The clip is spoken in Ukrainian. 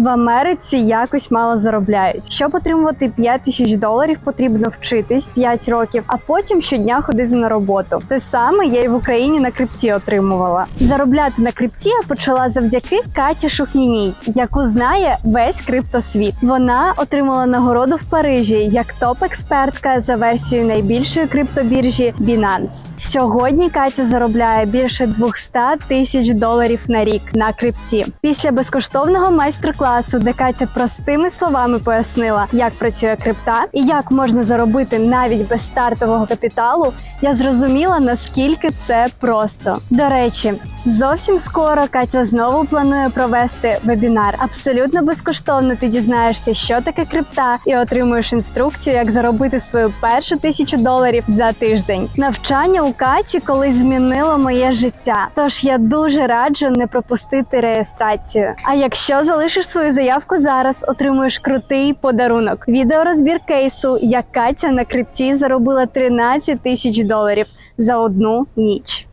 В Америці якось мало заробляють. Щоб отримувати 5 тисяч доларів, потрібно вчитись 5 років, а потім щодня ходити на роботу. Те саме я і в Україні на крипті отримувала. Заробляти на крипті я почала завдяки Каті Шухніній, яку знає весь криптосвіт. Вона отримала нагороду в Парижі як топ-експертка за версією найбільшої криптобіржі Binance. Сьогодні Катя заробляє більше 200 тисяч доларів на рік на крипті. Після безкоштовного майстер-класу, де Катя простими словами пояснила, як працює крипта і як можна заробити навіть без стартового капіталу, я зрозуміла наскільки це просто. До речі, зовсім скоро Катя знову планує провести вебінар. Абсолютно безкоштовно ти дізнаєшся, що таке крипта, і отримуєш інструкцію, як заробити свою першу тисячу доларів за тиждень. Навчання у Каті колись змінило моє життя. Тож я дуже раджу не пропустити реєстрацію. А якщо залишиш свою заявку зараз, отримуєш крутий подарунок. Відеорозбір кейсу, як Катя на крипті заробила 13 тисяч доларів за одну ніч.